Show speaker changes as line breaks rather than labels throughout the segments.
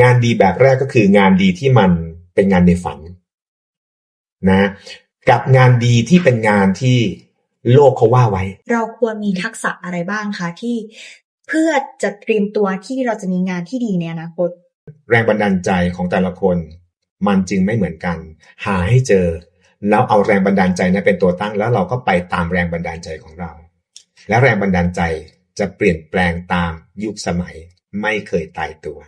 งานดีแบบแรกก็คืองานดีที่มันเป็นงานในฝันนะ กับงานดีที่เป็นงานที่โลกเขาว่าไว้
เราควรมีทักษะอะไรบ้างคะที่เพื่อจะเตรียมตัวที่เราจะมีงานที่ดีในอนาคต
แรงบันดาลใจของแต่ละคน มันจึงไม่เหมือนกัน หาให้เจอ แล้วเอาแรงบันดาลใจนั้นเป็นตัวตั้ง แล้วเราก็ไปตามแรงบันดาลใจของเรา และแรงบันดาลใจจะเปลี่ยนแปลงตามยุคสมัยไม่เคยตายตัว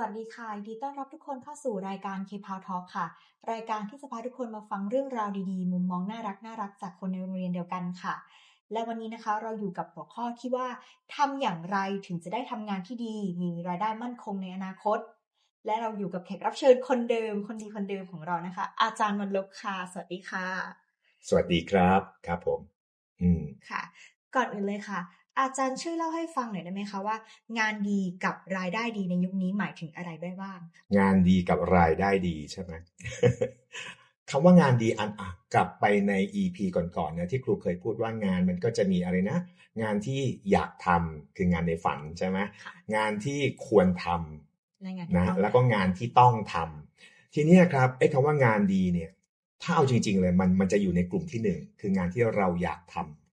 วัสดีค่ะยินดีต้อนรับทุกคนเข้าสู่รายการ K-Pow Talk ค่ะ รายการที่จะพาทุกคนมาฟังเรื่องราวดีๆ มุมมองน่ารักน่ารักจากคนในโรงเรียนเดียวกันค่ะ และวันนี้นะคะเราอยู่กับหัวข้อที่ว่าทำอย่างไรถึงจะได้ทำงานที่ดี มีรายได้มั่นคงในอนาคต และเราอยู่กับแขกรับเชิญคนเดิม คนดีคนเดิมของเรานะคะ อาจารย์วันลบค่ะ สวัสดีค่ะ
สวัสดีครับ ครับผม อืม
ค่ะ ก่อนอื่นเลยค่ะ อาจารย์ช่วยเล่าให้ฟังหน่อยได้ไหมคะว่า งานดีกับรายได้ดีในยุคนี้หมายถึงอะไรได้บ้าง
งานดีกับรายได้ดีใช่ไหมคำว่างานดีอันอะกลับไปใน EP ก่อนๆนะที่ครูเคยพูดว่างานมันก็จะมีอะไรนะ งานที่อยากทำคืองานในฝันใช่ไหม
ค่ะ
งานที่ควรทำ
ในงาน
นะ
ที่ต้อง
แล้วก็งานที่ต้องทำทีเนี้ยครับไอ้คำว่างานดีเนี่ย ถ้าเอาจริง ๆ เลยมันมันจะอยู่ในกลุ่มที่หนึ่งคืองานที่เราอยากทำ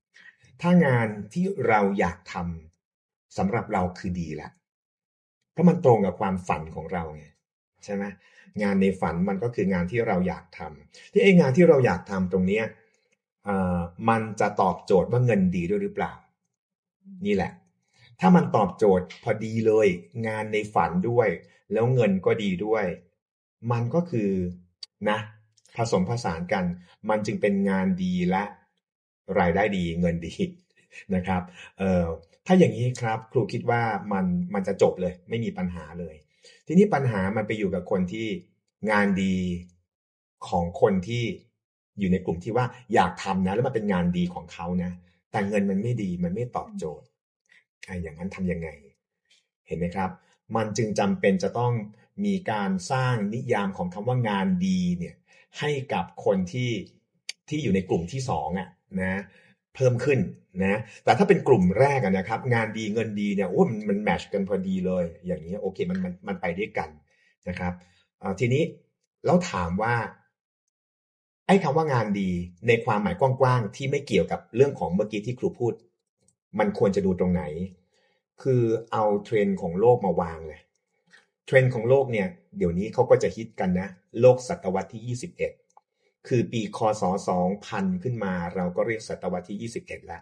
ถ้างานที่เราอยากทำสำหรับเราคือดีละเพราะมันตรงกับความฝันของเราไงใช่ไหมงานในฝันมันก็คืองานที่เราอยากทำที่ไอ้งานที่เราอยากทำตรงเนี้ยมันจะตอบโจทย์ว่าเงินดีด้วยหรือเปล่า นี่แหละ ถ้ามันตอบโจทย์พอดีเลย งานในฝันด้วย แล้วเงินก็ดีด้วย มันก็คือนะ ผสมผสานกัน มันจึงเป็นงานดีและ รายได้ดีเงินดีนะครับเอ่อถ้าอย่างนี้ครับครูคิดว่ามันมันจะจบเลย ไม่มีปัญหาเลย ทีนี้ปัญหามันไปอยู่กับคนที่งานดีของคนที่อยู่ในกลุ่มที่ว่าอยากทำนะ แล้วมันเป็นงานดีของเขานะ แต่เงินมันไม่ดีมันไม่ตอบโจทย์อะอย่างนั้นทำยังไง เห็นไหมครับ มันจึงจำเป็นจะต้องมีการสร้างนิยามของคำว่างานดีเนี่ยให้กับคนที่ที่อยู่ในกลุ่มที่สองอะนะเพิ่มขึ้นนะแต่ถ้าเป็นกลุ่มแรกนะครับ งานดีเงินดีเนี่ยโอ้มันมันแมชกันพอดีเลย อย่างนี้โอเคมันมันมันไปด้วยกันนะครับทีนี้แล้วถามว่าไอ้คำว่างานดีในความหมายกว้างๆที่ไม่เกี่ยวกับเรื่องของเมื่อกี้ที่ครูพูด มันควรจะดูตรงไหน คือเอาเทรนด์ของโลกมาวางเลยเทรนด์ของโลกเนี่ย เดี๋ยวนี้เขาก็จะฮิตกันนะ โลกศตวรรษที่ 21 คือปีคศ 2000 ขึ้นมา เราก็เรียกศตวรรษที่ 21 แล้ว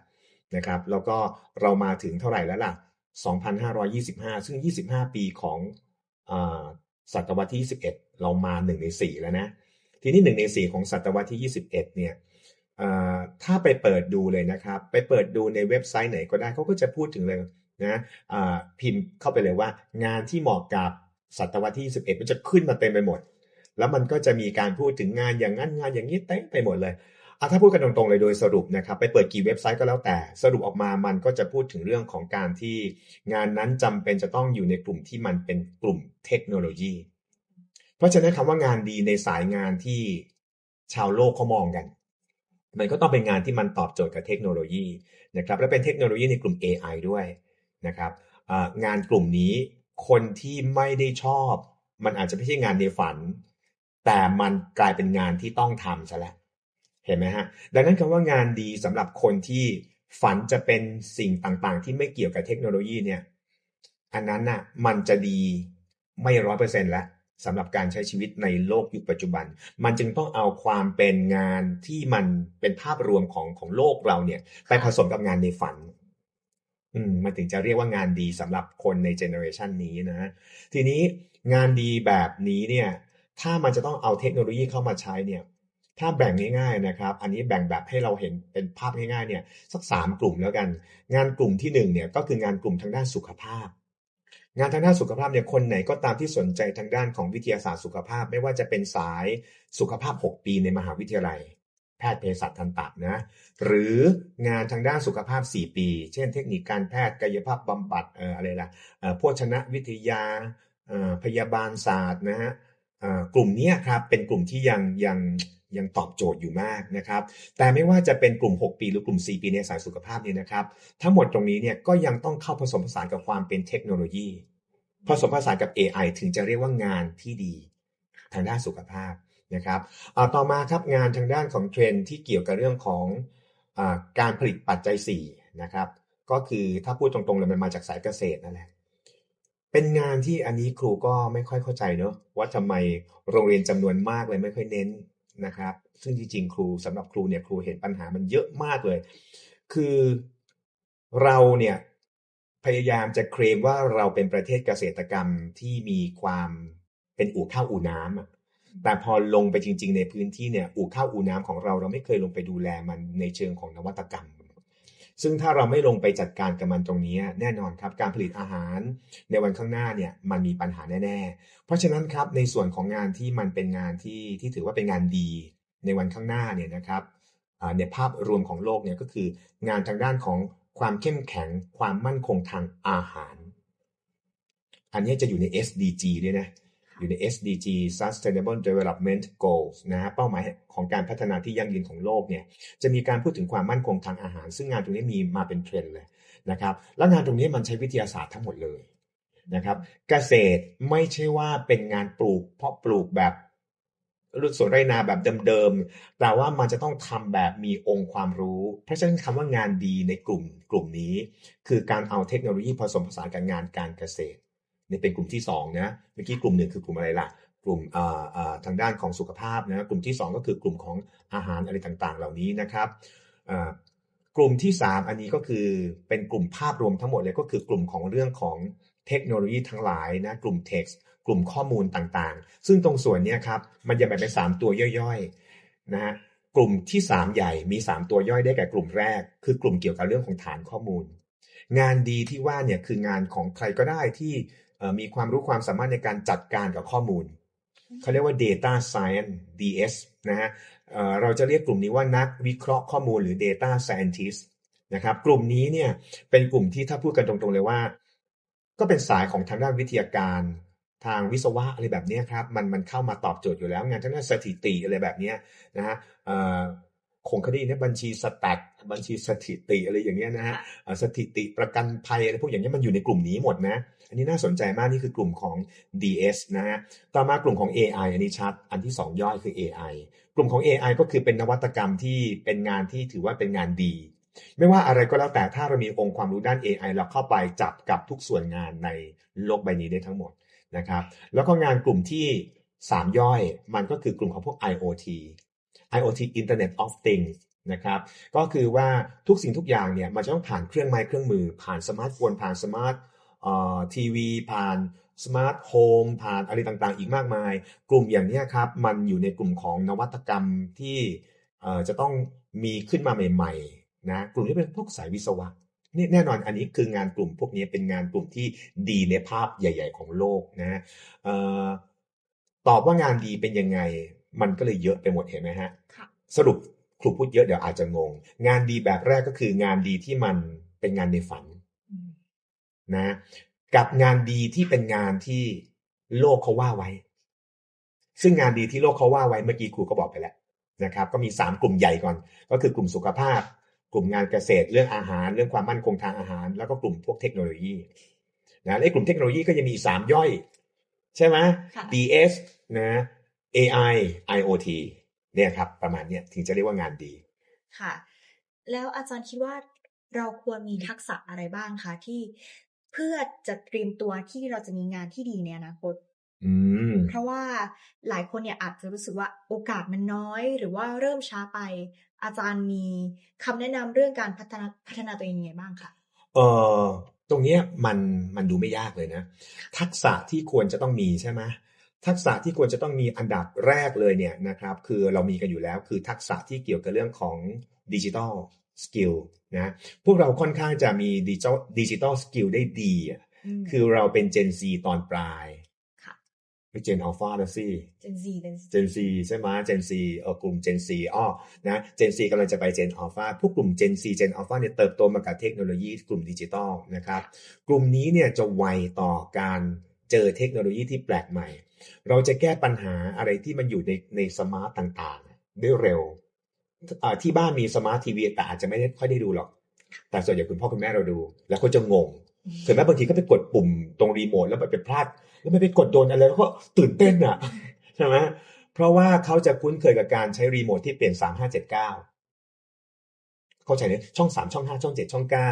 นะครับ แล้วก็เรามาถึงเท่าไหร่แล้วล่ะ 2,525 ซึ่ง 25 ปีของอศตวรรษที่ 21 เรามา 1 ใน 4 แล้วนะ ทีนี้ 1 ใน 4 ของศตวรรษที่ 21 เนี่ยถ้าไปเปิดดูเลยนะครับ ไปเปิดดูในเว็บไซต์ไหนก็ได้เขาก็จะพูดถึงเลยนะพิมพ์เข้าไปเลยว่า งานที่เหมาะกับศตวรรษที่ 21 มันจะขึ้นมาเต็มไปหมด แล้วมันก็จะมีการพูดถึงงานอย่างนั้นงานอย่างนี้เต็มไปหมดเลยอาถ้าพูดกันตรงๆเลยโดยสรุปนะครับไปเปิดกี่เว็บไซต์ก็แล้วแต่สรุปออกมามันก็จะพูดถึงเรื่องของการที่งานนั้นจำเป็นจะต้องอยู่ในกลุ่มที่มันเป็นกลุ่มเทคโนโลยี เพราะฉะนั้นคำว่างานดีในสายงานที่ชาวโลกเขามองกัน มันก็ต้องเป็นงานที่มันตอบโจทย์กับเทคโนโลยีนะครับและเป็นเทคโนโลยีในกลุ่ม AI ด้วยนะครับงานกลุ่มนี้คนที่ไม่ได้ชอบ มันอาจจะไม่ใช่งานในฝัน แต่มันกลายเป็นงานที่ต้องทำซะแล้วเห็นไหมฮะ ดังนั้นคำว่างานดีสำหรับคนที่ฝันจะเป็นสิ่งต่างๆ ที่ไม่เกี่ยวกับเทคโนโลยีเนี่ย อันนั้นน่ะมันจะดีไม่ร้อยเปอร์เซ็นต์ล้วสำหรับการใช้ชีวิตในโลกยุคปัจจุบัน มันจึงต้องเอาความเป็นงานที่มันเป็นภาพรวมของของโลกเราเนี่ย ไปผสมกับงานในฝัน อืมมันถึงจะเรียกว่างานดีสำหรับคนในเจเนอเรชันนี้นะ ทีนี้งานดีแบบนี้เนี่ย ถ้ามันจะต้องเอาเทคโนโลยีเข้ามาใช้เนี่ย ถ้าแบ่งง่ายๆนะครับ อันนี้แบ่งแบบให้เราเห็นเป็นภาพง่ายๆเนี่ยสักสามกลุ่มแล้วกัน งานกลุ่มที่หนึ่งเนี่ยก็คืองานกลุ่มทางด้านสุขภาพ งานทางด้านสุขภาพเนี่ยคนไหนก็ตามที่สนใจทางด้านของวิทยาศาสตร์สุขภาพ ไม่ว่าจะเป็นสายสุขภาพ 6 ปีในมหาวิทยาลัยแพทย์เภสัชทันตะนะ หรืองานทางด้านสุขภาพ 4 ปี เช่น เทคนิคการแพทย์กายภาพบำบัดเอ่ออะไรล่ะเอ่อโภชนะวิทยาเอ่อพยาบาลศาสตร์นะฮะ กลุ่มนี้ครับเป็นกลุ่มที่ยังยังยังตอบโจทย์อยู่มากนะครับ แต่ไม่ว่าจะเป็นกลุ่ม 6 ปีหรือกลุ่ม 4 ปีในสายสุขภาพเนี่ยนะครับ ทั้งหมดตรงนี้เนี่ยก็ยังต้องเข้าผสมผสานกับความเป็นเทคโนโลยี ผสมผสานกับ AI ถึงจะเรียกว่างานที่ดีทางด้านสุขภาพนะครับต่อมาครับงานทางด้านของเทรนที่เกี่ยวกับเรื่องของอการผลิตปัจจัย4นะครับ ก็คือถ้าพูดตรงๆเลยมันมาจากสายเกษตรนั่นแหละ เป็นงานที่อันนี้ครูก็ไม่ค่อยเข้าใจเนอะว่าทำไมโรงเรียนจำนวนมากเลยไม่ค่อยเน้นนะครับ ซึ่งจริงๆครูสำหรับครูเนี่ยครูเห็นปัญหามันเยอะมากเลย คือเราเนี่ยพยายามจะเคลมว่าเราเป็นประเทศเกษตรกรรมที่มีความเป็นอู่ข้าวอู่น้ำแต่พอลงไปจริง ๆ ในพื้นที่เนี่ยอู่ข้าวอู่น้ำของเราเราไม่เคยลงไปดูแลมันในเชิงของนวัตกรรม ซึ่งถ้าเราไม่ลงไปจัดการกับมันตรงนี้แน่นอนครับการผลิตอาหารในวันข้างหน้าเนี่ยมันมีปัญหาแน่ๆ เพราะฉะนั้นครับในส่วนของงานที่มันเป็นงานที่ที่ถือว่าเป็นงานดีในวันข้างหน้าเนี่ยนะครับในภาพรวมของโลกเนี่ยก็คืองานทางด้านของความเข้มแข็งความมั่นคงทางอาหาร อันนี้จะอยู่ใน SDG ด้วยนะ อยู่ใน SDG Sustainable Development Goals นะฮะเป้าหมายของการพัฒนาที่ยั่งยืนของโลกเนี่ยจะมีการพูดถึงความมั่นคงทางอาหาร ซึ่งงานตรงนี้มีมาเป็นเทรนด์เลยนะครับแล้วงานตรงนี้มันใช้วิทยาศาสตร์ทั้งหมดเลยนะครับเกษตรไม่ใช่ว่าเป็นงานปลูก เพราะปลูกแบบรุดสวนไรนาแบบเดิมๆ แต่ว่ามันจะต้องทำแบบมีองค์ความรู้ เพราะฉะนั้นคำว่างานดีในกลุ่มกลุ่มนี้ คือการเอาเทคโนโลยีผสมผสานกับงานการเกษตร นี่เป็นกลุ่มที่2นะเมื่อกี้กลุ่มหนึ่งคือกลุ่มอะไรล่ะ กลุ่มทางด้านของสุขภาพนะกลุ่มที่ 2 ก็คือกลุ่มของอาหารอะไรต่างๆ เหล่านี้นะครับกลุ่มที่ 3 อันนี้ก็คือเป็นกลุ่มภาพรวมทั้งหมดเลยก็คือกลุ่มของเรื่องของเทคโนโลยีทั้งหลายนะกลุ่ม text กลุ่มข้อมูลต่างๆ ซึ่งตรงส่วนนี้ครับมันจะแบ่งเป็น 3 ตัวย่อยๆนะฮะกลุ่มที่ 3 ใหญ่มี 3 ตัวย่อยได้แก่กลุ่มแรก คือกลุ่มเกี่ยวกับเรื่องของฐานข้อมูล งานดีที่ว่าเนี่ยคืองานของใครก็ได้ที่มีความรู้ความสามารถในการจัดการกับข้อมูลเขาเรียกว่า data science DS นะฮะเราจะเรียกกลุ่มนี้ว่านักวิเคราะห์ข้อมูลหรือ data scientist นะครับกลุ่มนี้เนี่ยเป็นกลุ่มที่ถ้าพูดกันตรงๆเลยว่า ก็เป็นสายของทางด้านวิทยาการทางวิศวะอะไรแบบนี้ครับมันมันเข้ามาตอบโจทย์อยู่แล้ว งานทั้งด้านสถิติอะไรแบบนี้นะฮะ คงคดีเนี่ยบัญชีสแตทบัญชีสถิติอะไรอย่างเงี้ยนะฮะสถิติประกันภัยอะไรพวกอย่างนี้มันอยู่ในกลุ่มนี้หมดนะ อันนี้น่าสนใจมากนี่คือกลุ่มของ DS นะฮะต่อมากลุ่มของ AI อันนี้ชัด อันที่ 2 ย่อยคือ AI กลุ่มของ AI ก็คือเป็นนวัตกรรมที่เป็นงานที่ถือว่าเป็นงานดี ไม่ว่าอะไรก็แล้วแต่ถ้าเรามีองค์ความรู้ด้าน AI เราเข้าไปจับกับทุกส่วนงานในโลกใบนี้ได้ทั้งหมดนะครับ แล้วก็งานกลุ่มที่3ย่อยมันก็คือกลุ่มของพวก IoT IoT Internet of Things นะครับ ก็คือว่าทุกสิ่งทุกอย่างเนี่ยมันจะต้องผ่านเครื่องไม้เครื่องมือ ผ่านสมาร์ทโฟน ผ่านสมาร์ททีวี ผ่านสมาร์ทโฮม ผ่านอะไรต่างๆ อีกมากมาย กลุ่มอย่างนี้ครับ มันอยู่ในกลุ่มของนวัตกรรมที่จะต้องมีขึ้นมาใหม่ๆ นะ กลุ่มที่เป็นพวกสายวิศวะนี่แน่นอนอันนี้คืองานกลุ่มพวกนี้เป็นงานกลุ่มที่ดีในภาพใหญ่ ๆ ของโลกนะตอบว่างานดีเป็นยังไง มันก็เลยเยอะไปหมดเห็นไหมฮะสรุปครูพูดเยอะเดี๋ยวอาจจะงง งานดีแบบแรกก็คืองานดีที่มันเป็นงานในฝันนะกับงานดีที่เป็นงานที่โลกเขาว่าไว้ ซึ่งงานดีที่โลกเขาว่าไว้เมื่อกี้ครูก็บอกไปแล้วนะครับ ก็มีสามกลุ่มใหญ่ก่อน ก็คือกลุ่มสุขภาพ กลุ่มงานเกษตรเรื่องอาหาร เรื่องความมั่นคงทางอาหาร แล้วก็กลุ่มพวกเทคโนโลยีนะและกลุ่มเทคโนโลยีก็ยังมีสามย่อย ใช่ไหม DS นะ AI IoT เนี่ยครับประมาณเนี้ยถึงจะเรียกว่างานดี
ค่ะ แล้วอาจารย์คิดว่าเราควรมีทักษะอะไรบ้างคะที่เพื่อจะเตรียมตัวที่เราจะมีงานที่ดีในอนาคตเพราะว่าหลายคนเนี่ยอาจจะรู้สึกว่าโอกาสมันน้อย หรือว่าเริ่มช้าไป อาจารย์มีคำแนะนำเรื่องการพัฒนาพัฒนาตัวเองยังไงบ้างคะ
เออตรงนี้มันมันดูไม่ยากเลยนะ ทักษะที่ควรจะต้องมีใช่ไหม ทักษะที่ควรจะต้องมีอันดับแรกเลยเนี่ยนะครับคือเรามีกันอยู่แล้วคือทักษะที่เกี่ยวกับเรื่องของดิจิทัลสกิลนะพวกเราค่อนข้างจะมีดิจิทัลดิจิทัลสกิลได้ดี คือเราเป็นเจนซีตอนปลายไม่เจนอัลฟาแล้วสิ
เจนซี
เจนซีใช่ไหมเจนซีเออกลุ่มเจนซีอ้อนะเจนซีกำลังจะไปเจนอัลฟาพวกกลุ่มเจนซีเจนอัลฟาเนี่ยเติบโตมากับเทคโนโลยีกลุ่มดิจิตอลนะครับ กลุ่มนี้เนี่ยจะไวต่อการ เจอเทคโนโลยีที่แปลกใหม่ เราจะแก้ปัญหาอะไรที่มันอยู่ในในสมาร์ตต่างๆ ได้เร็วที่บ้านมีสมาร์ททีวีแต่อาจจะไม่ได้ค่อยได้ดูหรอก แต่ส่วนใหญ่คุณพ่อคุณแม่เราดู แล้วก็จะงงถึงแม้บางทีก็ไปกดปุ่มตรงรีโมทแล้วไปพลาด แล้วไม่ไปกดโดนอะไรแล้วก็ตื่นเต้นอะใช่ไหมเพราะว่าเขาจะคุ้นเคยกับการใช้รีโมทที่เปลี่ยนสามห้าเจ็ดเก้าเข้าใจเนี่ยช่องสามช่องห้าช่องเจ็ดช่องเก้า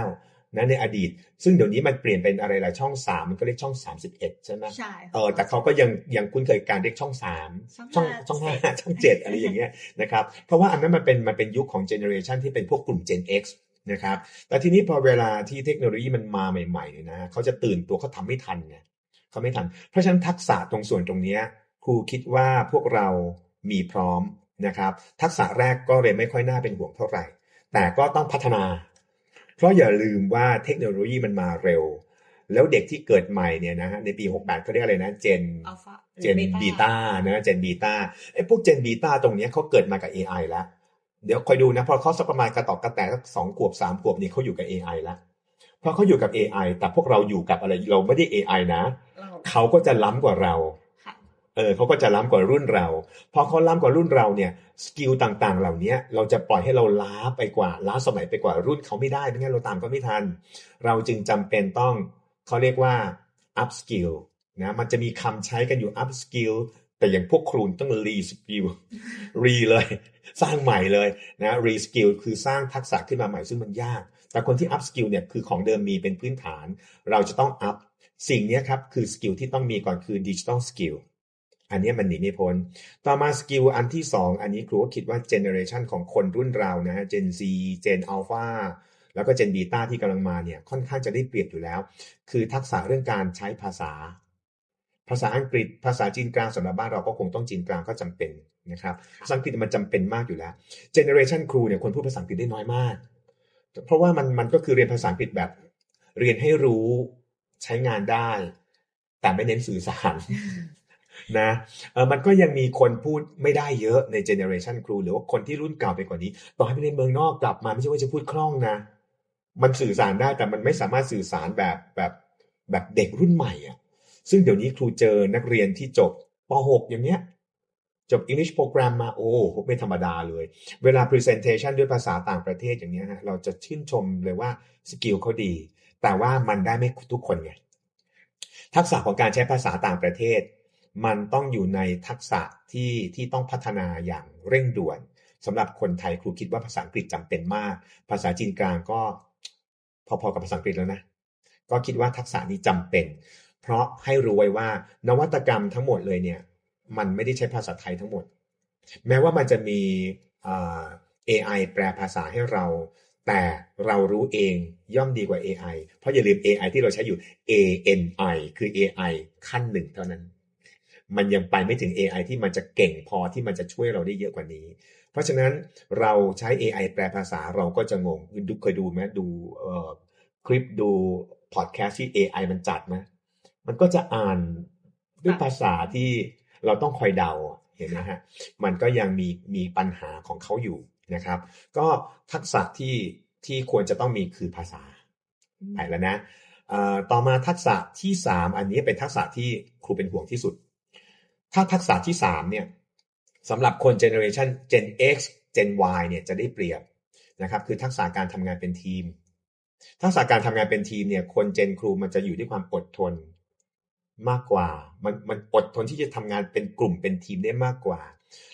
นะในอดีต ซึ่งเดี๋ยวนี้มันเปลี่ยนเป็นอะไรล่ะช่องสามมันก็เรียกช่องสามสิบเอ็ดใช่ไหม
ใช่
เออแต่เขาก็ยังยังคุ้นเคยการเรียกช่องสามช่องช่องห้าช่องเจ็ดอะไรอย่างเงี้ยนะครับเพราะว่าอันนั้นมันเป็นมันเป็นยุคของเจเนอเรชันที่เป็นพวกกลุ่ม Gen X นะครับแต่ทีนี้พอเวลาที่เทคโนโลยีมันมาใหม่ๆเนี่ยนะเขาจะตื่นตัวเขาทาไม่ทันไงเขาไม่ทัน เพราะฉะนั้นทักษะตรงส่วนตรงนี้ครูคิดว่าพวกเรามีพร้อมนะครับ ทักษะแรกก็เลยไม่ค่อยน่าเป็นห่วงเท่าไหร่ แต่ก็ต้องพัฒนาเพ ราะอย่าลืมว่าเทคโนโลยีมันมาเร็ว แล้วเด็กที่เกิดใหม่เนี่ยนะฮะในปี 68เขาเรียกอะไรนะเจนเจนบีต้านะเจนบีต้าไอ้พวกเจนบีต้าตรงนี้เขาเกิดมากับ AI แล้ว เดี๋ยวคอยดูนะ พอเขาสักประมาณกระตอกกระแตสักสองขวบสามขวบนี่เขาอยู่กับ AI แล้วเพราะเขาอยู่กับ AI แต่พวกเราอยู่กับอะไรเราไม่ได้ AI นะ เขาก็จะล้ำกว่าเรา เออเขาก็จะล้ำกว่ารุ่นเรา พอเขาล้ำกว่ารุ่นเราเนี่ยสกิลต่างๆ เหล่านี้เราจะปล่อยให้เราล้าไปกว่า ล้าสมัยไปกว่ารุ่นเขาไม่ได้ไม่งั้นเราตามก็ไม่ทัน เราจึงจำเป็นต้องเขาเรียกว่า up skill นะมันจะมีคำใช้กันอยู่ up skill แต่อย่างพวกครูต้อง re skill re เลย สร้างใหม่เลยนะ re skill คือสร้างทักษะขึ้นมาใหม่ซึ่งมันยาก แต่คนที่ up skill เนี่ยคือของเดิมมีเป็นพื้นฐาน เราจะต้อง up สิ่งนี้ครับคือสกิลที่ต้องมีก่อนคือ digital skill อันนี้มันหนีไม่พ้น ต่อมาสกิลอันที่สองอันนี้ครูก็คิดว่าเจเนอเรชันของคนรุ่นเรานะฮะ Gen Z Gen Alpha แล้วก็ Gen Beta ที่กำลังมาเนี่ยค่อนข้างจะได้เปรียบอยู่แล้ว คือทักษะเรื่องการใช้ภาษา ภาษาอังกฤษ ภาษาจีนกลางสำหรับบ้านเราก็คงต้องจีนกลางก็จำเป็นนะครับภาษาอังกฤษมันจำเป็นมากอยู่แล้วเจเนอเรชันครูเนี่ยคนพูดภาษาอังกฤษได้น้อยมาก เพราะว่ามันมันก็คือเรียนภาษาอังกฤษแบบ เรียนให้รู้ใช้งานได้ แต่ไม่เน้นสื่อสาร นะเออมันก็ยังมีคนพูดไม่ได้เยอะในเจเนอเรชันครูหรือว่าคนที่รุ่นเก่าไปกว่านี้ ต่อให้ไปในเมืองนอกกลับมาไม่ใช่ว่าจะพูดคล่องนะ มันสื่อสารได้แต่มันไม่สามารถสื่อสารแบบแบบแบบเด็กรุ่นใหม่อะ ซึ่งเดี๋ยวนี้ครูเจอนักเรียนที่จบป .6 อย่างเนี้ยจบ English Program มาโอ้ไม่ธรรมดาเลย เวลา Presentation ด้วยภาษาต่างประเทศอย่างเนี้ยฮะเราจะชื่นชมเลยว่าสกิลเขาดี แต่ว่ามันได้ไม่ทุกคนไงทักษะของการใช้ภาษาต่างประเทศ มันต้องอยู่ในทักษะที่ที่ต้องพัฒนาอย่างเร่งด่วนสำหรับคนไทยครูคิดว่าภาษาอังกฤษจำเป็นมาก ภาษาจีนกลางก็พอๆกับภาษาอังกฤษแล้วนะ ก็คิดว่าทักษะนี้จำเป็น เพราะให้รู้ไว้ว่านวัตกรรมทั้งหมดเลยเนี่ย มันไม่ได้ใช้ภาษาไทยทั้งหมด แม้ว่ามันจะมี AI แปลภาษาให้เรา แต่เรารู้เองย่อมดีกว่า AI เพราะอย่าลืม AI ที่เราใช้อยู่ ANI คือ AI ขั้นหนึ่งเท่านั้น มันยังไปไม่ถึง AI ที่มันจะเก่งพอที่มันจะช่วยเราได้เยอะกว่านี้ เพราะฉะนั้นเราใช้ AI แปลภาษาเราก็จะงงดูเคยดูไหมดูคลิปดูพอดแคสต์ที่ AI มันจัดไหมมันก็จะอ่านด้วยภาษาที่เราต้องคอยเดาเห็นไหมฮะมันก็ยังมีมีปัญหาของเขาอยู่นะครับ ก็ทักษะที่ที่ควรจะต้องมีคือภาษาไปแล้วนะต่อมาทักษะที่ 3 อันนี้เป็นทักษะที่ครูเป็นห่วงที่สุด ถ้าทักษะที่สามเนี่ยสำหรับคนเจเนอเรชัน Gen X Gen Y เนี่ยจะได้เปรียบนะครับคือทักษะการทำงานเป็นทีม ทักษะการทำงานเป็นทีมเนี่ยคนเจนครูมันจะอยู่ที่ความอดทนมากกว่า มันมันอดทนที่จะทำงานเป็นกลุ่มเป็นทีมได้มากกว่า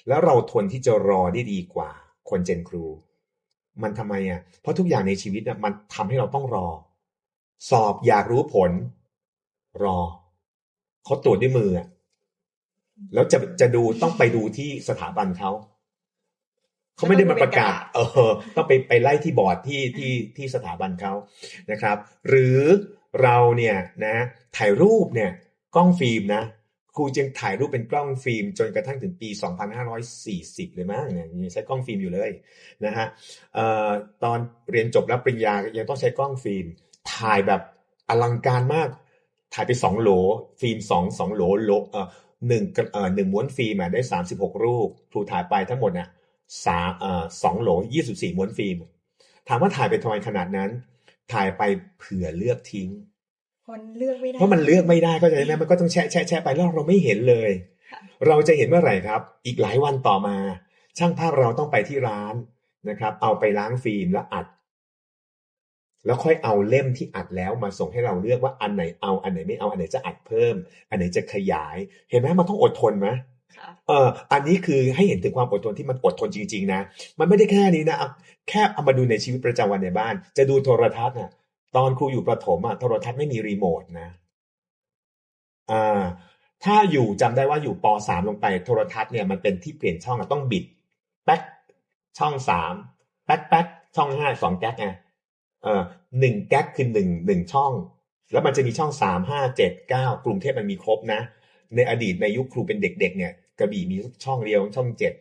แล้วเราทนที่จะรอได้ดีกว่า คนเจนครู มันทำไมอะเพราะทุกอย่างในชีวิตมันทำให้เราต้องรอ สอบอยากรู้ผล รอเขาตรวจด้วยมืออะ แล้วจะจะดูต้องไปดูที่สถาบันเขาเขาไม่ได้มาประกาศ เออ ต้องไปไปไล่ที่บอร์ดที่ที่ที่สถาบันเขานะครับ หรือเราเนี่ยนะ ถ่ายรูปเนี่ยกล้องฟิล์มนะครูจึงถ่ายรูปเป็นกล้องฟิล์ม จนกระทั่งถึงปี 2540 เลยมั้งเนี่ยยังใช้กล้องฟิล์มอยู่เลยนะฮะเอ่อตอนเรียนจบรับปริญญายังต้องใช้กล้องฟิล์ม ถ่ายแบบอลังการมาก ถ่ายไปสองโหล ฟิล์มสองสองโหลโหลเอ่อ หนึ่งเอ่อหนึ่งม้วนฟิล์มได้สามสิบหกรูปครูถ่ายไปทั้งหมดเนี่ยสามเอ่อสองโหลยี่สิบสี่ม้วนฟิล์มถามว่าถ่ายไปทำไมขนาดนั้น ถ่ายไปเผื่อเลือกทิ้ง
คนเลือกไม่ได้
เพราะมันเลือกไม่ได้ก็จะไหมมันก็ต้องแชะแชะแชะไปแล้วเราไม่เห็นเลย เราจะเห็นเมื่อไหร่ครับ อีกหลายวันต่อมา ช่างภาพเราต้องไปที่ร้านนะครับ เอาไปล้างฟิล์มแล้วอัด แล้วค่อยเอาเล่มที่อัดแล้วมาส่งให้เราเลือกว่าอันไหนเอาอันไหนไม่เอาอันไหนจะอัดเพิ่ม อันไหนจะขยาย เห็นไหมมันต้องอดทนไหม
ค่ะ
เอออันนี้คือให้เห็นถึงความอดทนที่มันอดทนจริงๆนะ มันไม่ได้แค่นี้นะเอาแค่เอามาดูในชีวิตประจำวันในบ้าน จะดูโทรทัศน์น่ะตอนครูอยู่ประถมอะโทรทัศน์ไม่มีรีโมทนะอ่าถ้าอยู่จำได้ว่าอยู่ปสามลงไปโทรทัศน์เนี่ยมันเป็นที่เปลี่ยนช่องอะต้องบิดแป๊กช่องสามแป๊กแป๊กช่องห้าสองแก๊กไงเออหนึ่งแก๊กคือหนึ่งหนึ่งช่อง แล้วมันจะมีช่องสามห้าเจ็ดเก้ากรุงเทพมันมีครบนะ ในอดีตในยุคครูเป็นเด็ก ๆ เนี่ยกระบี่มีช่องเดียวช่องเจ็ด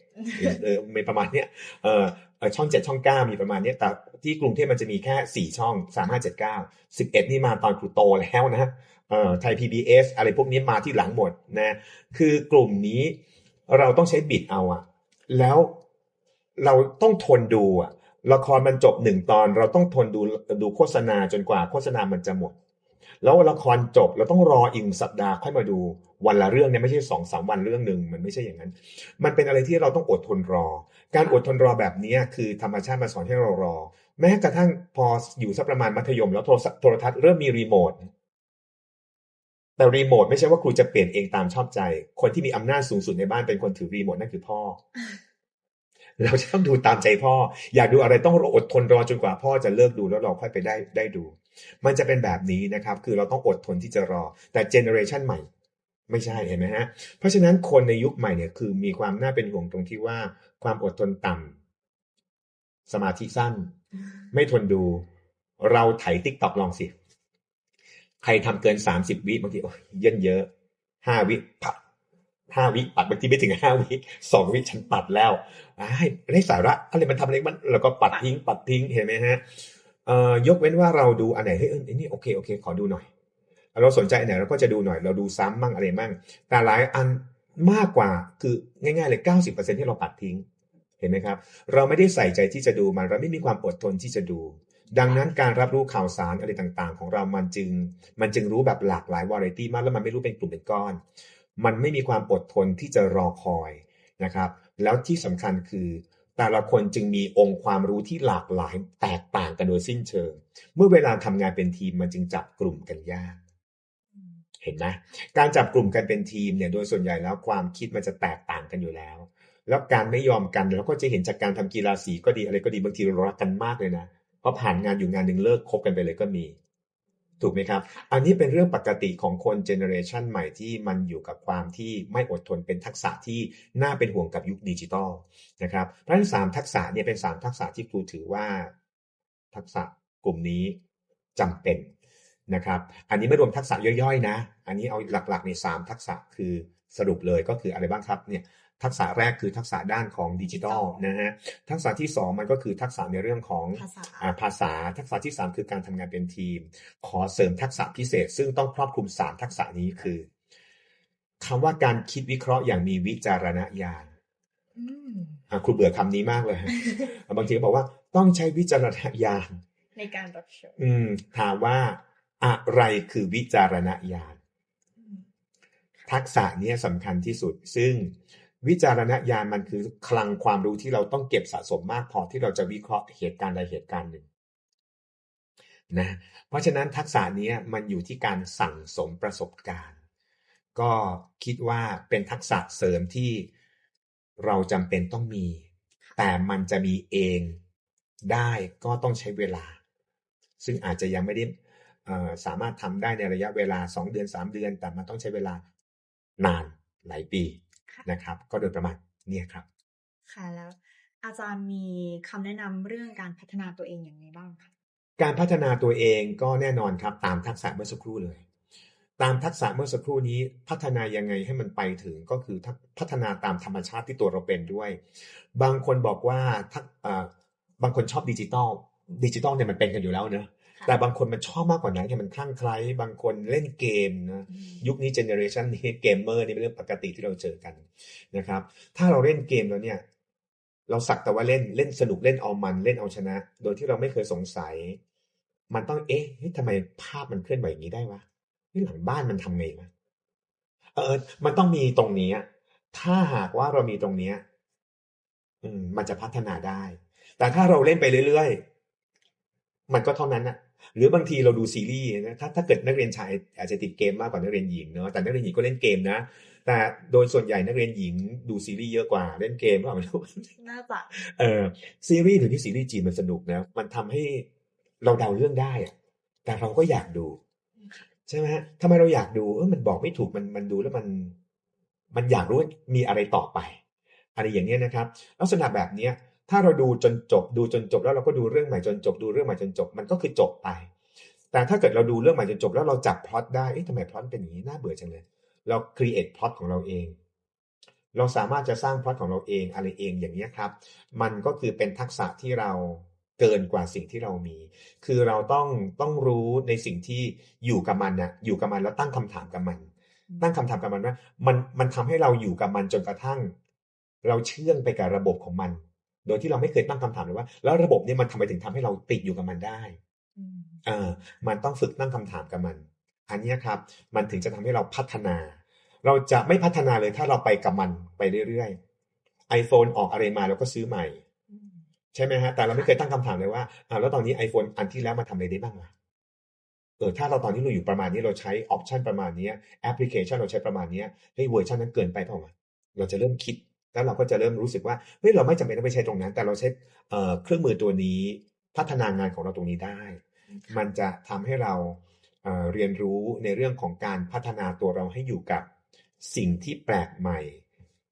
เออมีประมาณเนี้ยเออเออช่องเจ็ดช่องเก้ามีประมาณเนี้ยแต่ที่กรุงเทพมันจะมีแค่สี่ช่องสามห้าเจ็ดเก้าสิบเอ็ดนี่มาตอนครูโตแล้วนะเอ่อไทย PBS อะไรพวกนี้มาที่หลังหมดนะ คือกลุ่มนี้เราต้องใช้บิดเอาอะแล้วเราต้องทนดูอะ ละครมันจบหนึ่งตอนเราต้องทนดูดูโฆษณาจนกว่าโฆษณามันจะหมด แล้วละครจบเราต้องรออีกสัปดาห์ค่อยมาดูวันละเรื่องเนี่ยไม่ใช่สองสามวันเรื่องหนึ่งมันไม่ใช่อย่างนั้น มันเป็นอะไรที่เราต้องอดทนรอ การอดทนรอแบบนี้คือธรรมชาติมาสอนให้เรารอ แม้กระทั่งพออยู่สักประมาณมัธยม แล้วโทรโทรทัศน์เริ่มมีรีโมทแต่รีโมทไม่ใช่ว่าครูจะเปลี่ยนเองตามชอบใจ คนที่มีอำนาจสูงสุดในบ้านเป็นคนถือรีโมทนั่นคือพ่อ เราจะต้องดูตามใจพ่อ อยากดูอะไรต้องอดทนรอจนกว่าพ่อจะเลิกดูแล้วเราค่อยไปได้ได้ดู มันจะเป็นแบบนี้นะครับ คือเราต้องอดทนที่จะรอ แต่เจเนอเรชันใหม่ ไม่ใช่เห็นไหมฮะ เพราะฉะนั้นคนในยุคใหม่เนี่ยคือมีความน่าเป็นห่วงตรงที่ว่าความอดทนต่ำสมาธิสั้น ไม่ทนดู เราไถติ๊กตอกลองสิ ใครทำเกินสามสิบวิบางทีโอ้ยเยินเยอะห้าวิปัด ห้าวิปัดบางทีไม่ถึงห้าวิสองวิฉันปัดแล้วไอ้ไร้สาระอะไรมันทำอะไรมันแล้วก็ปัดทิ้ง ปัดทิ้งเห็นไหมฮะเอ่อยกเว้นว่าเราดูอันไหนเฮ้ยเอันนี้โอเคโอเค ขอดูหน่อย เราสนใจอันไหนเราก็จะดูหน่อยเราดูซ้ำมั่งอะไรมั่งแต่หลายอันมากกว่าคือง่ายๆเลยเก้าสิบเปอร์เซ็นที่เราปัดทิ้งเห็นไหมครับ เราไม่ได้ใส่ใจที่จะดูมันเราไม่มีความอดทนที่จะดู ดังนั้นการรับรู้ข่าวสารอะไรต่างๆ ของเรามันจึง มันจึงรู้แบบหลากหลายวาไรตี้มากแล้วมันไม่รู้เป็นกลุ่มเป็นก้อน มันไม่มีความอดทนที่จะรอคอยนะครับ แล้วที่สำคัญคือแต่ละคนจึงมีองค์ความรู้ที่หลากหลายแตกต่างกันโดยสิ้นเชิง เมื่อเวลาทำงานเป็นทีมมันจึงจับกลุ่มกันยาก เห็นไหมการจับกลุ่มกันเป็นทีมเนี่ยโดยส่วนใหญ่แล้วความคิดมันจะแตกต่างกันอยู่แล้ว แล้วการไม่ยอมกันเราก็จะเห็นจากการทำกีฬาสีก็ดีอะไรก็ดีบางทีเรารักกันมากเลยนะเพราะผ่านงานอยู่งานหนึ่งเลิกคบกันไปเลยก็มี ถูกไหมครับ อันนี้เป็นเรื่องปกติของคนเจเนอเรชันใหม่ที่มันอยู่กับความที่ไม่อดทนเป็นทักษะที่น่าเป็นห่วงกับยุคดิจิตอลนะครับเพราะฉะนั้นสามทักษะเนี่ยเป็นสามทักษะที่ครูถือว่าทักษะกลุ่มนี้จำเป็นนะครับ อันนี้ไม่รวมทักษะย่อยๆนะ อันนี้เอาหลักๆในสามทักษะคือสรุปเลยก็คืออะไรบ้างครับเนี่ย ทักษะแรกคือทักษะด้านของดิจิทัลนะฮะทักษะที่สองมันก็คือทักษะในเรื่องของ
ภาษา
อ่าภาษาทักษะที่สามคือการทำงานเป็นทีม ขอเสริมทักษะพิเศษ ซึ่งต้องครอบคลุมสามทักษะนี้คือคำว่าการคิดวิเคราะห์อย่างมีวิจารณญาณ
อืม
อะครูเบื่อคำนี้มากเลย บางทีก็บอกว่าต้องใช้วิจารณญาณ
ในการรับชม
อืมถามว่าอะไรคือวิจารณญาณ ทักษะเนี้ยสำคัญที่สุด ซึ่ง วิจารณญาณมันคือคลังความรู้ที่เราต้องเก็บสะสมมากพอที่เราจะวิเคราะห์เหตุการณ์ใดเหตุการณ์หนึ่งนะเพราะฉะนั้นทักษะนี้มันอยู่ที่การสั่งสมประสบการณ์ ก็คิดว่าเป็นทักษะเสริมที่เราจำเป็นต้องมี แต่มันจะมีเองได้ก็ต้องใช้เวลา ซึ่งอาจจะยังไม่ได้สามารถทำได้ในระยะเวลา 2 เดือน 3 เดือน แต่มันต้องใช้เวลานานหลายปี นะครับ ก็โดยประมาณเนี่ยครับ
ค่ะแล้วอาจารย์มีคำแนะนำเรื่องการพัฒนาตัวเองอย่างไรบ้างคะ
การพัฒนาตัวเองก็แน่นอนครับ ตามทักษะเมื่อสักครู่เลย ตามทักษะเมื่อสักครู่นี้พัฒนายังไงให้มันไปถึงก็คือทักพัฒนาตามธรรมชาติที่ตัวเราเป็นด้วย บางคนบอกว่าทักอ่าบางคนชอบดิจิตอลดิจิตอลเนี่ยมันเป็นกันอยู่แล้วเนอะ
ค่ะ
แต่บางคนมันชอบมากกว่านั้นเนี่ยมันคลั่งไคล้บางคนเล่นเกมนะ
อืม
ยุคนี้เจเนอเรชันนี้เกมเมอร์นี่เป็นเรื่องปกติที่เราเจอกันนะครับ ถ้าเราเล่นเกมแล้วเนี่ย เราสักแต่ว่าเล่นเล่นสนุกเล่นเอามันเล่นเอาชนะ โดยที่เราไม่เคยสงสัย มันต้องเอ๊ะเฮ้ยทำไมภาพมันเคลื่อนไหวอย่างนี้ได้วะนี่หลังบ้านมันทำไงวะเออ มันต้องมีตรงนี้อะถ้าหากว่าเรามีตรงเนี้ย อืม มันจะพัฒนาได้ แต่ถ้าเราเล่นไปเรื่อยๆ มันก็เท่านั้นนะ หรือบางทีเราดูซีรีส์นะถ้าถ้าเกิดนักเรียนชายอาจจะติดเกมมากกว่านักเรียนหญิงเนาะแต่นักเรียนหญิงก็เล่นเกมนะ แต่โดยส่วนใหญ่นักเรียนหญิงดูซีรีส์เยอะกว่าเล่นเกมก็ไม่รู้
น่าจะ
เออซีรีส์หรือที่ซีรีส์จีนมันสนุกนะมันทำให้เราเดาเรื่องได้อะแต่เราก็อยากดู ใช่ไหมฮะทำไมเราอยากดูเออมันบอกไม่ถูกมันมันดูแล้วมัน มันอยากรู้ว่ามีอะไรต่อไปอะไรอย่างเนี้ยนะครับ ลักษณะแบบเนี้ย ถ้าเราดูจนจบดูจนจบแล้วเราก็ดูเรื่องใหม่จนจบดูเรื่องใหม่จนจบ มันก็คือจบไป แต่ถ้าเกิดเราดูเรื่องใหม่จนจบแล้วเราจับพล็อตได้เอ๊ะทำไมพล็อตเป็นอย่างนี้น่าเบื่อจังเลย เรา create พล็อตของเราเอง เราสามารถจะสร้างพล็อตของเราเองอะไรเองอย่างนี้ยครับ มันก็คือเป็นทักษะที่เราเกินกว่าสิ่งที่เรามี คือเราต้องต้องรู้ในสิ่งที่อยู่กับมันนะอยู่กับมันแล้วตั้งคำถามกับมัน ตั้งคำถามกับมันว่ามันมันทำให้เราอยู่กับมันจนกระทั่ง เราเชื่องไปกับระบบของมัน โดยที่เราไม่เคยตั้งคำถามเลยว่า แล้วระบบนี้มันทำไมถึงทำให้เราติดอยู่กับมันได้
อืม
เออมันต้องฝึกตั้งคำถามกับมัน อันเนี้ยครับ มันถึงจะทำให้เราพัฒนา เราจะไม่พัฒนาเลยถ้าเราไปกับมันไปเรื่อยๆ iPhone ออกอะไรมาเราก็ซื้อใหม่
อืม
ใช่ไหมฮะ แต่เราไม่เคยตั้งคำถามเลยว่าอ่าแล้วตอนนี้ iPhone อันที่แล้วมาทำอะไรได้บ้างล่ะเออถ้าเราตอนนี้เราอยู่ประมาณนี้เราใช้ออปชันประมาณเนี้แอปพลิเคชันเราใช้ประมาณเนี้ยเฮ้ยเวอร์ชันนั้นเกินไปเปล่าวะเราจะเริ่มคิด แล้วเราก็จะเริ่มรู้สึกว่าเฮ้ยเราไม่จำเป็นต้องไปใช้ตรงนั้น แต่เราใช้เอ่อเครื่องมือตัวนี้พัฒนางานของเราตรงนี้ได้ มันจะทำให้เราเอ่อเรียนรู้ในเรื่องของการพัฒนาตัวเราให้อยู่กับสิ่งที่แปลกใหม่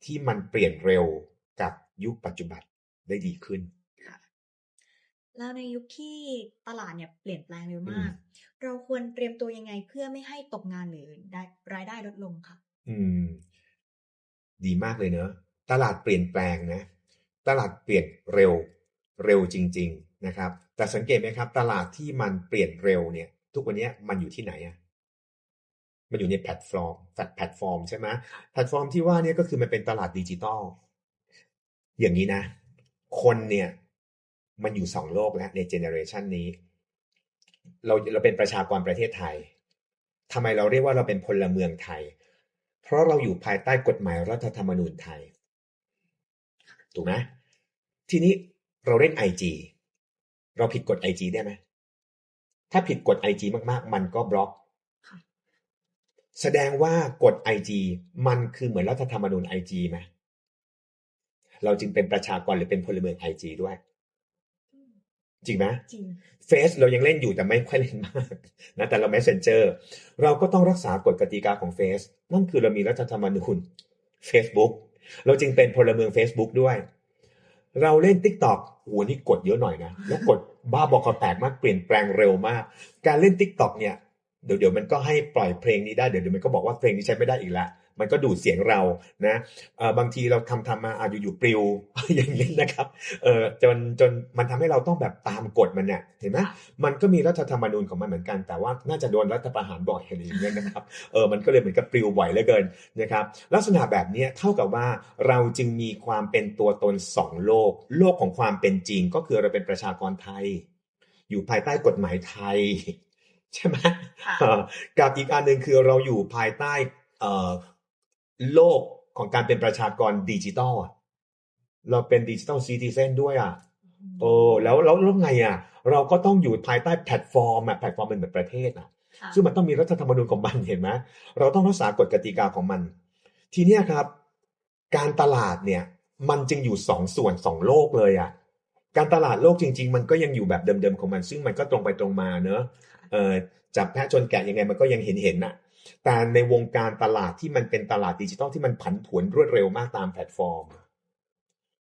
ที่มันเปลี่ยนเร็วกับยุคปัจจุบันได้ดีขึ้น
ค่ะแล้วในยุคที่ตลาดเนี่ยเปลี่ยนแปลงเร็ว
อื
มามกเราควรเตรียมตัวยังไงเพื่อไม่ให้ตกงานหรือได้รายได้ลดลงค่ะ
อืม ดีมากเลยเนอะ ตลาดเปลี่ยนแปลงนะ ตลาดเปลี่ยนเร็วเร็วจริง ๆนะครับ แต่สังเกตไหมครับ ตลาดที่มันเปลี่ยนเร็วเนี่ย ทุกวันนี้มันอยู่ที่ไหนอะมันอยู่ในแพลตฟอร์มแพลตฟอร์มใช่ไหมแพลตฟอร์มที่ว่าเนี่ยก็คือมันเป็นตลาดดิจิตอลอย่างนี้นะ คนเนี่ยมันอยู่สองโลกแล้วในเจเนอเรชันนี้ เราเราเป็นประชากรประเทศไทยทำไมเราเรียกว่าเราเป็นพลเมืองไทย เพราะเราอยู่ภายใต้กฎหมายรัฐธรรมนูญไทย ถูกไหมทีนี้เราเล่นไอจีเราผิดกฎไอจีได้ไหมถ้าผิดกฎไอจีมากๆ มันก็บล็อก
ค่ะ
แสดงว่ากฎไอจีมันคือเหมือนรัฐธรรมนูญไอจีไหมเราจึงเป็นประชากรหรือเป็นพลเมืองไอจีด้วย
อืม
จริงไหม
จริง
เฟซเรายังเล่นอยู่แต่ไม่ค่อยเล่นมากนะแต่เรา Messenger เราก็ต้องรักษากฎกติกาของเฟซนั่นคือเรามีรัฐธรรมนูญ Facebook เราจึงเป็นพลเมือง Facebook ด้วย เราเล่น TikTok โหนี่กดเยอะหน่อยนะ แล้วกดบ้าบอกคอแตกมากเปลี่ยนแปลงเร็วมาก การเล่น TikTok เนี่ยเดี๋ยวเดี๋ยวมันก็ให้ปล่อยเพลงนี้ได้เดี๋ยวเดี๋ยวมันก็บอกว่าเพลงนี้ใช้ไม่ได้อีกแล้ว มันก็ดูดเสียงเรานะเอ่อบางทีเราทำทำมาอาจจะอยู่ๆปลิวอย่างนี้นะครับเออจนจนมันทำให้เราต้องแบบตามกฎมันเนี่ยเห็นไหมมันก็มีรัฐธรรมนูญของมันเหมือนกัน แต่ว่าน่าจะโดนรัฐประหารบ่อยอะไรอย่างเงี้ยนะครับเออมันก็เลยเหมือนกับปลิวบ่อยเหลือเกินนะครับ ลักษณะแบบเนี้ยเท่ากับว่าเราจึงมีความเป็นตัวตนสองโลก โลกของความเป็นจริงก็คือเราเป็นประชากรไทย อยู่ภายใต้กฎหมายไทยใช่ไหม
ค่ะ
เอ่อกับอีกอันหนึ่งคือเราอยู่ภายใต้เอ่อ โลกของการเป็นประชากรดิจิตอลอะเราเป็นดิจิตอลซีติเซนด้วยอะโอ้แล้วแล้วแล้วไงอะ เราก็ต้องอยู่ภายใต้แพลตฟอร์มอะแพลตฟอร์มเป็นเหมือนประเทศอะ
ค่ะ
ซึ่งมันต้องมีรัฐธรรมนูญของมันเห็นไหมเราต้องรักษากฎกติกาของมัน ทีเนี้ยครับ การตลาดเนี่ย มันจึงอยู่สองส่วนสองโลกเลยอะ การตลาดโลกจริง ๆ มันก็ยังอยู่แบบเดิมๆของมัน ซึ่งมันก็ตรงไปตรงมาเนอะเออจับแพะชนแกะยังไงมันก็ยังเห็นเห็นๆน่ะ แต่ในวงการตลาดที่มันเป็นตลาดดิจิทัลที่มันผันผวนรวดเร็วมากตามแพลตฟอร์ม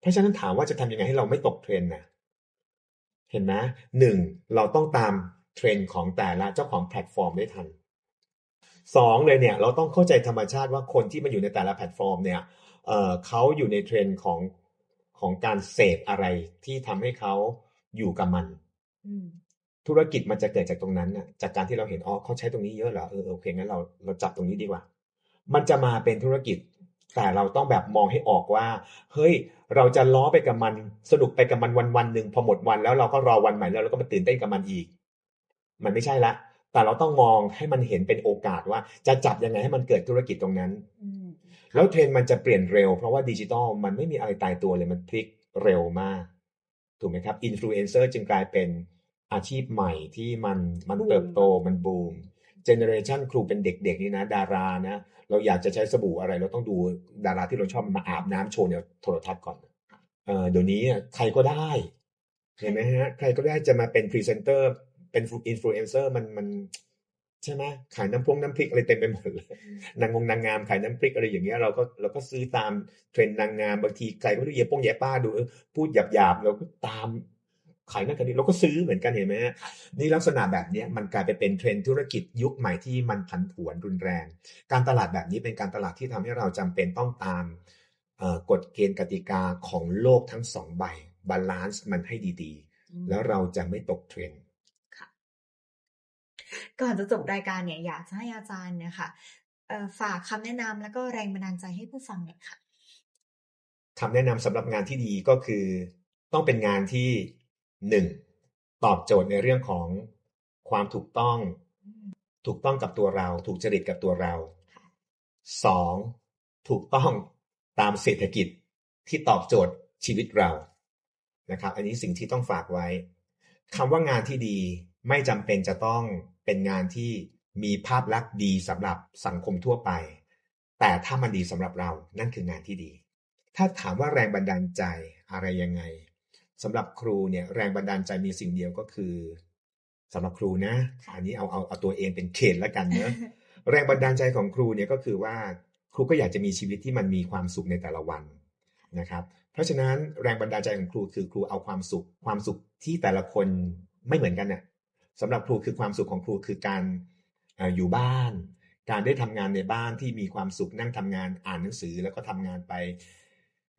เพราะฉะนั้นถามว่าจะทำยังไงให้เราไม่ตกเทรน์นะเห็นไหมหนึ่งเราต้องตามเทรนด์ของแต่ละเจ้าของแพลตฟอร์มได้ทันสองเลยเนี่ยเราต้องเข้าใจธรรมชาติว่าคนที่มาอยู่ในแต่ละแพลตฟอร์มเนี่ยเเขาอยู่ในเทรนด์ของของการเสพอะไรที่ทำให้เขาอยู่กับมัน ธุรกิจมันจะเกิดจากตรงนั้นน่ะจากการที่เราเห็นอ๋อเขาใช้ตรงนี้เยอะเหรอเออโอเคงั้นเราเราจับตรงนี้ดีกว่า มันจะมาเป็นธุรกิจ แต่เราต้องแบบมองให้ออกว่า เฮ้ย เราจะล้อไปกับมันสนุกไปกับมันวันวันๆหนึ่งพอหมดวันแล้วเราก็รอวันใหม่แล้วเราก็มาตื่นเต้นกับมันอีก มันไม่ใช่ละ แต่เราต้องมองให้มันเห็นเป็นโอกาสว่า จะจับยังไงให้มันเกิดธุรกิจตรงนั้น
อืม
แล้วเทรนด์มันจะเปลี่ยนเร็ว เพราะว่าดิจิตอลมันไม่มีอะไรตายตัวเลยมันพลิกเร็วมากถูกไหมครับอินฟลูเอนเซอร์จึงกลายเป็น อาชีพใหม่ที่มันมัน
บูม
เติบโตมันบูมเจเนอเรชันครูเป็นเด็กๆนี่นะ ดารานะ เราอยากจะใช้สบู่อะไร เราต้องดูดาราที่เราชอบมาอาบน้ำโชว์ในโทรทัศน์ก่อนเออเดี๋ยวนี้อะใครก็ได้เห็นไหมฮะ ใครก็ได้จะมาเป็นพรีเซนเตอร์เป็นอินฟลูเอนเซอร์มันมันใช่ไหมขายน้ำพงน้ำพริกอะไรเต็มไปหมดเลยนางงงนางงามขายน้ำพริกอะไรอย่างเงี้ยเราก็เราก็ซื้อตามเทรนด์นางงามบางทีใครไม่รู้เย่ป้งเย่ป้าดูเออพูดหยาบหยาบๆเราก็ตาม ขายนั่นขายนี่เราก็ซื้อเหมือนกันเห็นไหมฮะนี่ลักษณะแบบเนี้ยมันกลายไปเป็นเทรนด์ธุรกิจยุคใหม่ที่มันผันผวนรุนแรง การตลาดแบบนี้เป็นการตลาดที่ทำให้เราจำเป็นต้องตามเอ่อกฎเกณฑ์กติกาของโลกทั้งสองใบบาลานซ์มันให้ดีๆ แล้วเราจะไม่ตกเทรนด์
ก่อนจะจบรายการเนี่ยอยากจะให้อาจารย์เนี่ยค่ะเอ่อฝากคำแนะนำแล้วก็แรงบันดาลใจให้ผู้ฟังหน่อยค่ะ
คำแนะนำสำหรับงานที่ดีก็คือ ต้องเป็นงานที่ หนึ่งตอบโจทย์ในเรื่องของความถูกต้อง ถูกต้องกับตัวเรา ถูกจริตกับตัวเราสองถูกต้องตามเศรษฐกิจที่ตอบโจทย์ชีวิตเรานะครับ อันนี้สิ่งที่ต้องฝากไว้คำว่างานที่ดีไม่จำเป็นจะต้องเป็นงานที่มีภาพลักษณ์ดีสำหรับสังคมทั่วไป แต่ถ้ามันดีสำหรับเรานั่นคืองานที่ดี ถ้าถามว่าแรงบันดาลใจอะไรยังไง สำหรับครูเนี่ยแรงบันดาลใจมีสิ่งเดียวก็คือสำหรับครูนะ อันนี้เอาเอาเอาตัวเองเป็นเขตแล้วกันเนอะแรงบันดาลใจของครูเนี่ยก็คือว่าครูก็อยากจะมีชีวิตที่มันมีความสุขในแต่ละวันนะครับ เพราะฉะนั้นแรงบันดาลใจของครูคือครูเอาความสุข ความสุขที่แต่ละคนไม่เหมือนกันเนี่ยสำหรับครูคือความสุขของครูคือการเอ่ออยู่บ้าน การได้ทำงานในบ้านที่มีความสุขนั่งทำงานอ่านหนังสือแล้วก็ทำงานไป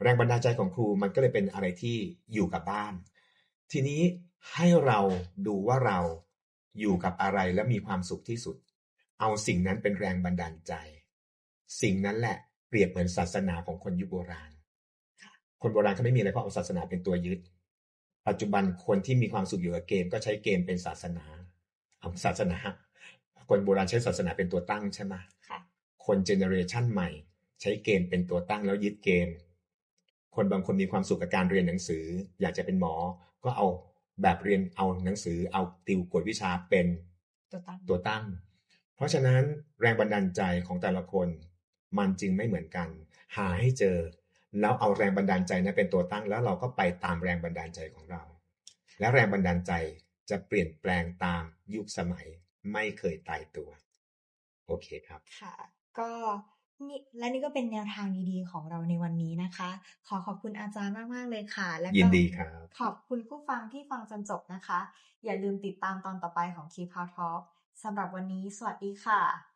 แรงบันดาลใจของครูมันก็เลยเป็นอะไรที่อยู่กับบ้าน ทีนี้ให้เราดูว่าเราอยู่กับอะไรและมีความสุขที่สุด เอาสิ่งนั้นเป็นแรงบันดาลใจ สิ่งนั้นแหละเปรียบเหมือนศาสนาของคนยุคโบราณ คนโบราณเขาไม่มีอะไรเพราะเอาศาสนาเป็นตัวยึด ปัจจุบันคนที่มีความสุขอยู่กับเกม ก็ใช้เกมเป็นศาสนาเอาศาสนา คนโบราณใช้ศาสนาเป็นตัวตั้งใช่ไหม
ค่ะ
คนเจเนอเรชันใหม่ ใช้เกมเป็นตัวตั้งแล้วยึดเกม คนบางคนมีความสุขกับการเรียนหนังสือ อยากจะเป็นหมอ ก็เอาแบบเรียนเอาหนังสือ เอาติวกวดวิชาเป็น
ตัวตั้ง
ตัวตั้ง เพราะฉะนั้นแรงบันดาลใจของแต่ละคนมันจึงไม่เหมือนกัน หาให้เจอ แล้วเอาแรงบันดาลใจนั้นเป็นตัวตั้ง แล้วเราก็ไปตามแรงบันดาลใจของเรา และแรงบันดาลใจจะเปลี่ยนแปลงตามยุคสมัยไม่เคยตายตัว โอเคครับ
ค่ะ ก็ นี่และนี่ก็เป็นแนวทางดีๆของเราในวันนี้นะคะ ขอขอบคุณอาจารย์มาก ๆ เลยค่ะ และก็
ยินดีครับ
ขอบคุณผู้ฟังที่ฟังจนจบนะคะ อย่าลืมติดตามตอนต่อไปของ Keep How Talk สำหรับวันนี้ สวัสดีค่ะ